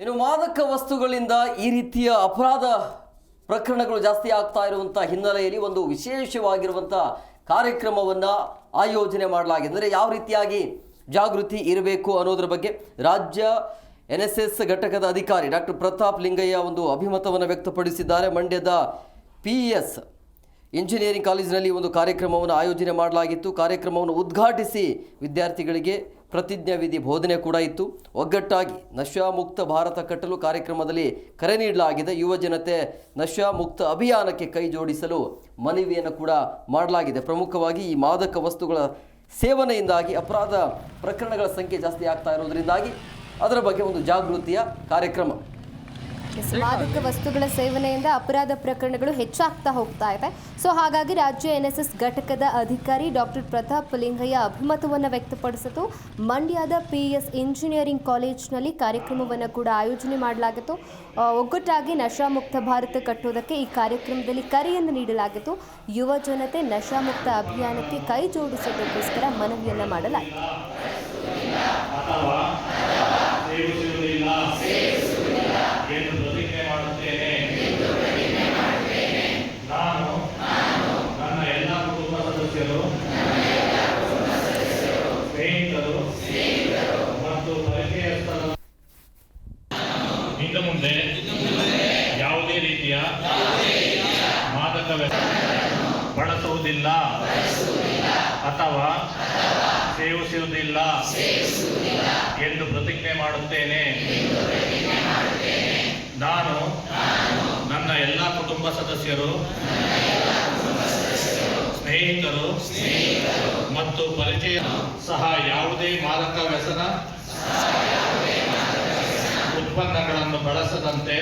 ಇನ್ನು ಮಾದಕ ವಸ್ತುಗಳಿಂದ ಈ ರೀತಿಯ ಅಪರಾಧ ಪ್ರಕರಣಗಳು ಜಾಸ್ತಿ ಆಗ್ತಾ ಇರುವಂಥ ಹಿನ್ನೆಲೆಯಲ್ಲಿ ಒಂದು ವಿಶೇಷವಾಗಿರುವಂಥ ಕಾರ್ಯಕ್ರಮವನ್ನು ಆಯೋಜನೆ ಮಾಡಲಾಗಿದೆ. ಅಂದರೆ ಯಾವ ರೀತಿಯಾಗಿ ಜಾಗೃತಿ ಇರಬೇಕು ಅನ್ನೋದ್ರ ಬಗ್ಗೆ ರಾಜ್ಯ ಎನ್ ಎಸ್ ಎಸ್ ಘಟಕದ ಅಧಿಕಾರಿ ಡಾಕ್ಟರ್ ಪ್ರತಾಪ್ ಲಿಂಗಯ್ಯ ಒಂದು ಅಭಿಮತವನ್ನು ವ್ಯಕ್ತಪಡಿಸಿದ್ದಾರೆ. ಮಂಡ್ಯದ ಪಿ ಎಸ್ ಇಂಜಿನಿಯರಿಂಗ್ ಕಾಲೇಜಿನಲ್ಲಿ ಒಂದು ಕಾರ್ಯಕ್ರಮವನ್ನು ಆಯೋಜನೆ ಮಾಡಲಾಗಿತ್ತು. ಕಾರ್ಯಕ್ರಮವನ್ನು ಉದ್ಘಾಟಿಸಿ ವಿದ್ಯಾರ್ಥಿಗಳಿಗೆ ಪ್ರತಿಜ್ಞಾ ವಿಧಿ ಬೋಧನೆ ಕೂಡ ಇತ್ತು. ಒಗ್ಗಟ್ಟಾಗಿ ನಶಾಮುಕ್ತ ಭಾರತ ಕಟ್ಟಲು ಕಾರ್ಯಕ್ರಮದಲ್ಲಿ ಕರೆ ನೀಡಲಾಗಿದೆ. ಯುವ ಜನತೆ ನಶಾಮುಕ್ತ ಅಭಿಯಾನಕ್ಕೆ ಕೈ ಜೋಡಿಸಲು ಮನವಿಯನ್ನು ಕೂಡ ಮಾಡಲಾಗಿದೆ. ಪ್ರಮುಖವಾಗಿ ಈ ಮಾದಕ ವಸ್ತುಗಳ ಸೇವನೆಯಿಂದಾಗಿ ಅಪರಾಧ ಪ್ರಕರಣಗಳ ಸಂಖ್ಯೆ ಜಾಸ್ತಿ ಆಗ್ತಾ ಇರೋದರಿಂದಾಗಿ ಅದರ ಬಗ್ಗೆ ಒಂದು ಜಾಗೃತಿಯ ಕಾರ್ಯಕ್ರಮ ಮಾದಕ ವಸ್ತುಗಳ ಸೇವನೆಯಿಂದ ಅಪರಾಧ ಪ್ರಕರಣಗಳು ಹೆಚ್ಚಾಗ್ತಾ ಹೋಗ್ತಾ ಇದೆ. ಸೊ ಹಾಗಾಗಿ ರಾಜ್ಯ ಎನ್ಎಸ್ಎಸ್ ಎಸ್ ಎಸ್ ಘಟಕದ ಅಧಿಕಾರಿ ಡಾಕ್ಟರ್ ಪ್ರತಾಪ್ ಲಿಂಗಯ್ಯ ಅಭಿಮತವನ್ನು ವ್ಯಕ್ತಪಡಿಸಿತು ಮಂಡ್ಯದ ಪಿ ಎಸ್ ಇಂಜಿನಿಯರಿಂಗ್ ಕಾಲೇಜ್ನಲ್ಲಿ ಕಾರ್ಯಕ್ರಮವನ್ನು ಕೂಡ ಆಯೋಜನೆ ಮಾಡಲಾಗಿತ್ತು. ಒಗ್ಗಟ್ಟಾಗಿ ನಶಾಮುಕ್ತ ಭಾರತ ಕಟ್ಟೋದಕ್ಕೆ ಈ ಕಾರ್ಯಕ್ರಮದಲ್ಲಿ ಕರೆಯನ್ನು ನೀಡಲಾಗಿತ್ತು. ಯುವ ಜನತೆ ನಶಾಮುಕ್ತ ಅಭಿಯಾನಕ್ಕೆ ಕೈ ಜೋಡಿಸೋದಕ್ಕೋಸ್ಕರ ಮನವಿಯನ್ನು ಮಾಡಲಾಯಿತು ಅಥವಾ ಸೇವಿಸುವುದಿಲ್ಲ ಎಂದು ಪ್ರತಿಜ್ಞೆ ಮಾಡುತ್ತೇನೆ ನಾನು ನನ್ನ ಎಲ್ಲ ಕುಟುಂಬ ಸದಸ್ಯರು ಸ್ನೇಹಿತರು, ಮತ್ತು ಪರಿಚಯಸ್ಥರ ಇನ್ನು ಮುಂದೆ ಯಾವುದೇ ರೀತಿಯ ಮಾದಕ ಬಳಸುವುದಿಲ್ಲ ಅಥವಾ ಸೇವಿಸುವುದಿಲ್ಲ ಎಂದು ಪ್ರತಿಜ್ಞೆ ಮಾಡುತ್ತೇನೆ. ನಾನು ನನ್ನ ಎಲ್ಲ ಕುಟುಂಬ ಸದಸ್ಯರು, ಸ್ನೇಹಿತರು ಮತ್ತು ಪರಿಚಯ ಸಹ ಯಾವುದೇ ಮಾದಕ ವ್ಯಸನ. ಉತ್ಪನ್ನಗಳನ್ನು ಬಳಸದಂತೆ